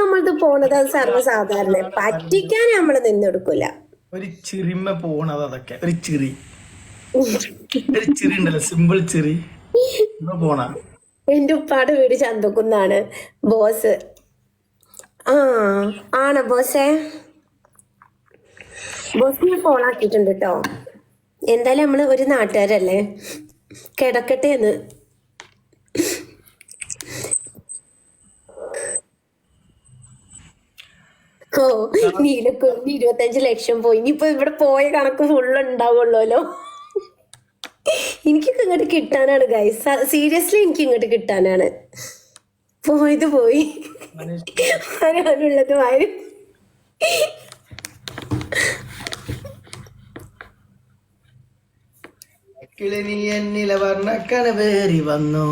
നമ്മളത് പോണത് സർവസാധാരണ. പറ്റിക്കാൻ നമ്മൾ നിന്നെടുക്കൂല. ഒരു ചിരിമ പോണത് അതൊക്കെ. ഒരു ചിരി ഒരു ചിരി ഉണ്ടല്ലോ സിമ്പിൾ ചിരി പോണ. എന്റെ ഉപ്പാട് വീട് ചന്തക്കുന്നാണ്. ബോസ്. ആ ആണോ ബോസേ? ബോസ് ഞാൻ ഫോൺ ആക്കിയിട്ടുണ്ട് കേട്ടോ എന്തായാലും നമ്മൾ ഒരു നാട്ടുകാരല്ലേ? കിടക്കട്ടെ എന്ന്. ഓ നീലക്ക് ഇരുപത്തഞ്ച് ലക്ഷം പോയി. ഇനിയിപ്പോ ഇവിടെ പോയ കണക്ക് ഫുള്ള് ഉണ്ടാവുള്ളൂല്ലോ. എനിക്കൊക്കെ ഇങ്ങോട്ട് കിട്ടാനാണ് ഗൈസ് സീരിയസ്ലി എനിക്ക് ഇങ്ങോട്ട് കിട്ടാനാണ്. പോയത് പോയി. വരാനുള്ളത് വരും. കിളിനി എന്നില വർണക്കടവേറി വന്നു.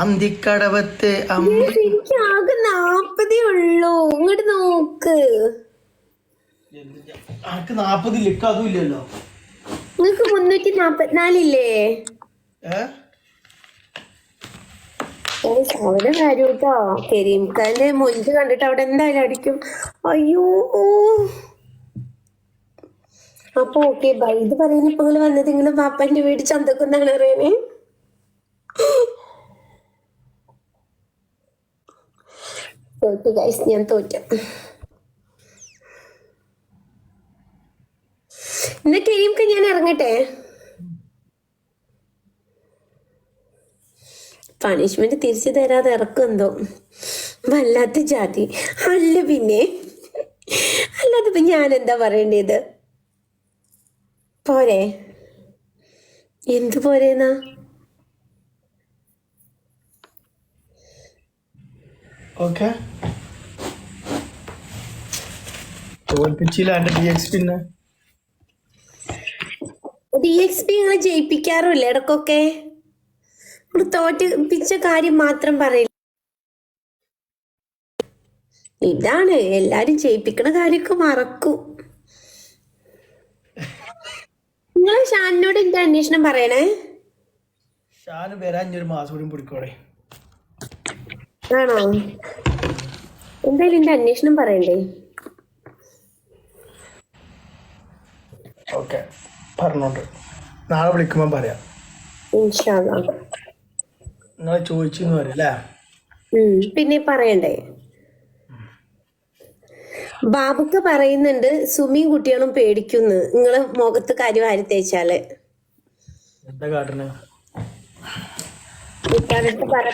അന്തിക്കടവത്ത് അമ്മ എനിക്ക് ആകെ നാപ്പതേ ഉള്ളൂ. നോക്ക് ആർക്ക് നാപ്പത് ലിക്ക് അതും ഇല്ലല്ലോ. നിങ്ങക്ക് മുന്നൂറ്റി നാപ്പത്തിനാലില്ലേ? അവിടെ കാര്യം കേട്ടോ കരീംഖാന്റെ മൊഞ്ച് കണ്ടിട്ട് അവിടെ എന്തായാലും അടിക്കും. അയ്യോ അപ്പൊ ഓക്കെ ബൈ. ഇത് പറയുന്ന ഇപ്പൊ നിങ്ങൾ വന്നത് നിങ്ങൾ പാപ്പന്റെ വീട് ചന്തക്കുന്നാണ് അറിയണേ തോറ്റു ഗൈസ് ഞാൻ തോറ്റു. എന്നാ കരീംക്ക് ഞാൻ ഇറങ്ങട്ടെ? പണിഷ്മെന്റ് തിരിച്ചു തരാതെ ഇറക്കും എന്തോ വല്ലാത്ത ജാതി. അല്ല പിന്നെ. അല്ലാതെ ഇപ്പൊ ഞാൻ എന്താ പറയേണ്ടത്? പോരെ. എന്തു പോരേന്നാ? ഓക്കെ. തോൽപ്പിച്ചില്ല എന്റെ ഡി എക്സ് പിന്നെ ഡി എക്സ് പി നിങ്ങൾ ജയിപ്പിക്കാറുമില്ല ഇടക്കൊക്കെ തോറ്റിപ്പിച്ച കാര്യം മാത്രം പറയില്ല? ഇതാണ് എല്ലാരും ജയിപ്പിക്കണ കാര്യമൊക്കെ മറക്കും. നിങ്ങൾ ഷാനിനോട് എന്റെ അന്വേഷണം പറയണേ? ഷാന് വരാൻ ഒരു മാസം കൂടി പിടിക്കോടെ ആണോ? എന്തായാലും എന്റെ അന്വേഷണം പറയണ്ടേ? ഓക്കെ. പറഞ്ഞോണ്ട്. നാളെ വിളിക്കുമ്പോൾ പറയാം. നിങ്ങളെ ചോദിച്ചെന്ന് പറയാം അല്ലേ? പിന്നെ പറയണ്ടേ? ബാബുക്ക് പറയുന്നുണ്ട് സുമിയും കുട്ടികളും പേടിക്കുന്നു. നിങ്ങൾ മുഖത്ത് കരി വാരി തേച്ചാൽ. എന്താ കാട്ടണ്? പറ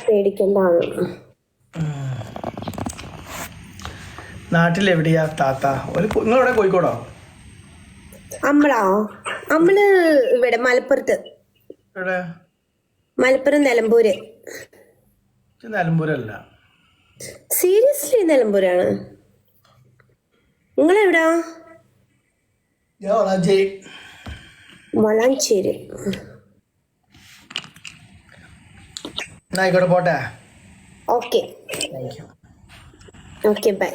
നാട്ടിലെവിടെയാ താത്ത? ഒരു നിങ്ങളെവിടെ കോഴിക്കോടോ? അമ്മളോ അമ്മൾ ഇവിടെ മലപ്പുറത്ത്. എവിടെ? മലപ്പുറം നിലമ്പൂര്. നിലമ്പൂരല്ല. സീരിയസ്ലി നിലമ്പൂരാണ്. നിങ്ങളെവിടാ? ഞാൻ വളാഞ്ചേരി. ആയിക്കോട്ടെ പോട്ടെ. ഓക്കെ. Okay bye.